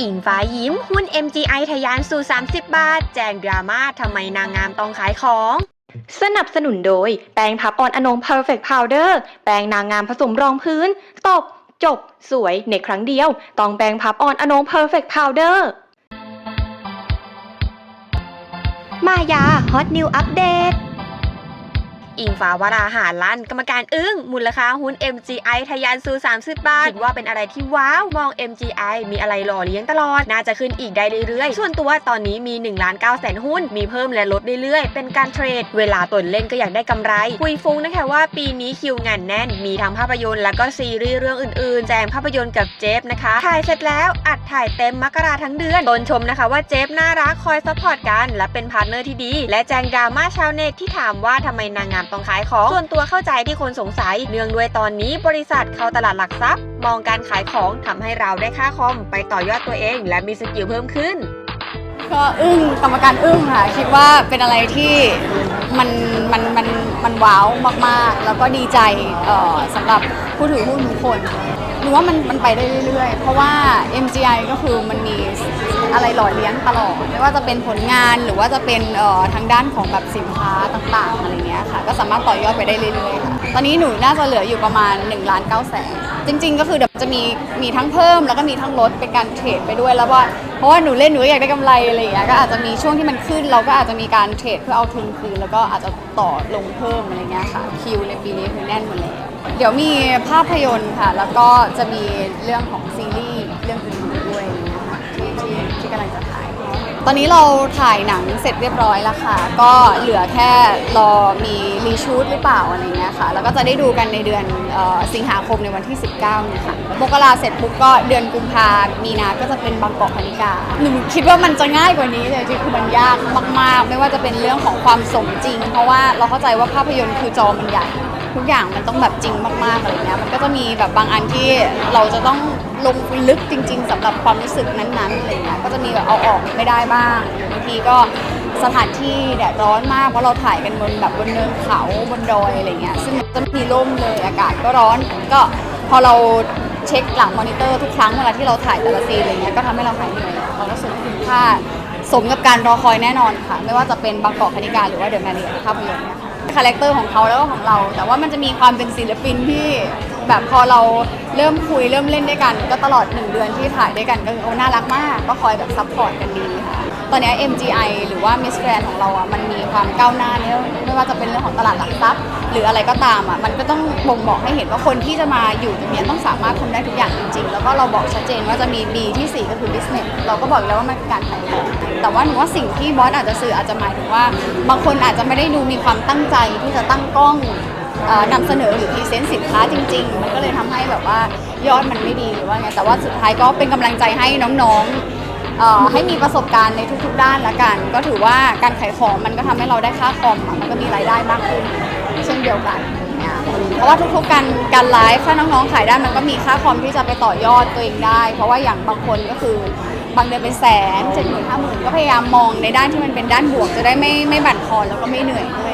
อิงฟ้ายิ้มหุ้น MGI ทะยานสู่ 30 บาท แจงดราม่าทำไมนางงามต้องขายของ สนับสนุนโดย แปรงพับออนอนง Perfect Powder แปรงนางงามผสมรองพื้น ตบ จบ สวย ในครั้งเดียว ต้องแปรงพับออนอนง Perfect Powder มายาฮอตนิวอัปเดต อิงฟ้าวราหาลั่นกรรมการอึ้งมูลค่าหุ้น MGI ทะยานสู่ 30 บาทคิดว่าเป็นอะไรที่ว้าว มอง MGI มีอะไรหล่อเลี้ยงตลอด น่าจะขึ้นอีกได้เรื่อยๆ ส่วนตัวตอนนี้มี1ล้าน9แสนหุ้น มีเพิ่มและลดเรื่อยๆ เป็นการเทรด เวลาตนเล่นก็อยากได้กำไร คุยฟุ้งนะคะว่าปีนี้คิวงานแน่น มีทั้งภาพยนตร์แล้วก็ซีรีส์เรื่องอื่นๆ แจงภาพยนตร์กับเจฟนะคะถ่ายเสร็จแล้วอัดถ่ายเต็มมกราทั้งเดือนตนชมนะคะว่าเจฟน่ารักคอยซัพพอร์ตกัน และเป็นพาร์ทเนอร์ที่ดี และแจงดราม่าชาวเน็ตที่ถามว่าทำไมนางงามต้องขายของ ส่วนตัวเข้าใจที่คนสงสัย เนื่องด้วยตอนนี้บริษัทเข้าตลาดหลักทรัพย์ มองการขายของทำให้เราได้ค่าคอมไปต่อยอดตัวเอง และมีสกิลเพิ่มขึ้น ก็อึ้งกรรมการอึ้งค่ะ คิดว่าเป็นอะไรที่มันมันมันมันว้าวมากๆ แล้วก็ดีใจสำหรับผู้ถือหุ้นทุกคน หนูว่ามันมันไปได้เรื่อยๆ เพราะว่า MGI ก็คือมันมีอะไรหล่อเลี้ยงตลอด ไม่ว่าจะเป็นผลงานหรือว่าจะเป็นเอ่อทางด้านของแบบสินค้าต่างๆอะไรเงี้ยค่ะ ก็สามารถต่อยอดไปได้เรื่อยๆค่ะ ตอนนี้หนูน่าจะเหลืออยู่ประมาณ1ล้าน9แสนจริง ๆ ก็คือเดี๋ยว จะมีมีทั้งเพิ่มแล้วก็มีทั้งลดเป็นการเทรดไปด้วยแล้วว่าเพราะว่าหนูเล่นหนูอยากได้กำไรอะไรอย่างเงี้ยก็อาจจะมีช่วงที่มันขึ้น เราก็อาจจะมีการเทรดเพื่อเอาทุนคืนแล้วก็อาจจะต่อลงเพิ่มอะไรเงี้ยค่ะคิวในปีนี้คือแน่นหมดแล้วเดี๋ยวมีภาพยนตร์ค่ะ แล้วก็จะมีเรื่องของซีรีส์เรื่องอื่น ตอนนี้เราถ่ายหนังเสร็จเรียบร้อยแล้วค่ะ ก็เหลือแค่รอมีรีชูตหรือเปล่าอะไรเงี้ยค่ะ แล้วก็จะได้ดูกันในเดือนเอ่อสิงหาคมในวันที่ 19เนี่ยค่ะมกราเสร็จปุ๊บก็เดือนกุมภามีนาก็จะเป็นบางกอกคณิกา หนูคิดว่ามันจะง่ายกว่านี้แต่จริงคือมันยากมาก ๆ ไม่ว่าจะเป็นเรื่องของความสมจริง เพราะว่าเราเข้าใจว่าภาพยนตร์คือจอมันใหญ่ ทุกอย่างมันต้องแบบจริงมากๆอะไรเงี้ยมันก็จะมีแบบบางอันที่เราจะต้องลงลึกจริง ๆสำหรับความรู้สึกนั้นๆอะไรเงี้ยก็จะมีแบบเอาออกไม่ได้บ้างบางทีก็สถานที่แดดร้อนมากเพราะเราถ่ายกันบนแบบบนเนินเขาบนดอยอะไรเงี้ยซึ่งมันจะไม่มีร่มเลยอากาศก็ร้อนก็พอเราเช็คหลังมอนิเตอร์ทุกครั้งเวลาที่เราถ่ายแต่ละซีนอะไรเงี้ยก็ทำให้เราหายเหนื่อยเราก็รู้สึกคุณค่าสมกับการรอคอยแน่นอนค่ะ ไม่ว่าจะเป็นบางกอกคณิกาหรือว่าเดอะแมรี่ภาพยนตร์เนี่ยค่ะ คาแรคเตอร์ของเขาแล้วก็ของเรา แต่ว่ามันจะมีความเป็นศิลปินที่แบบพอเราเริ่มคุยเริ่มเล่นด้วยกัน ก็ตลอดหนึ่งเดือนที่ถ่ายด้วยกันก็คือโอ้น่ารักมาก ก็คอยแบบซัพพอร์ตกันดีค่ะ ตอนนี้ MGI หรือว่า Miss Grand ของเราอะมันมีความก้าวหน้าในเรื่องไม่ว่าจะเป็นเรื่องของตลาดหลักทรัพย์ หรืออะไรก็ตามอะมันก็ต้องบ่งบอกให้เห็นว่าคนที่จะมาอยู่ตรงนี้ต้องสามารถทำได้ทุกอย่างจริง ๆ แล้วก็เราบอกชัดเจนว่าจะมี B ที่ 4 ก็คือ business เราก็บอกอยู่แล้วว่ามันคือการขายของแต่ว่าหนูว่าสิ่งที่บอสอาจจะสื่ออาจจะหมายถึงว่า บางคนอาจจะไม่ได้ดูมีความตั้งใจที่จะตั้งกล้องเอ่อนำเสนอหรือพรีเซนต์สินค้าจริง ๆ มันก็เลยทำให้แบบว่ายอดมันไม่ดีหรือว่าไงแต่ว่าสุดท้ายก็เป็นกำลังใจให้น้องๆ เอ่อให้มีประสบการณ์ในทุกๆด้านละกัน ก็ถือว่าการขายของมันก็ทำให้เราได้ค่าคอมอะมันก็มีรายได้มากขึ้น เช่นเดียวกันเนี่ยเพราะว่าทุกๆการการไลฟ์ถ้าน้องๆขายได้มันก็มีค่าคอมที่จะไปต่อยอดตัวเองได้ เพราะว่าอย่างบางคนก็คือบางเดือนเป็นแสนเจ็ดหมื่นห้าหมื่นก็พยายามมองในด้านที่มันเป็นด้านบวกจะได้ไม่ไม่บั่นทอนแล้วก็ไม่เหนื่อยด้วย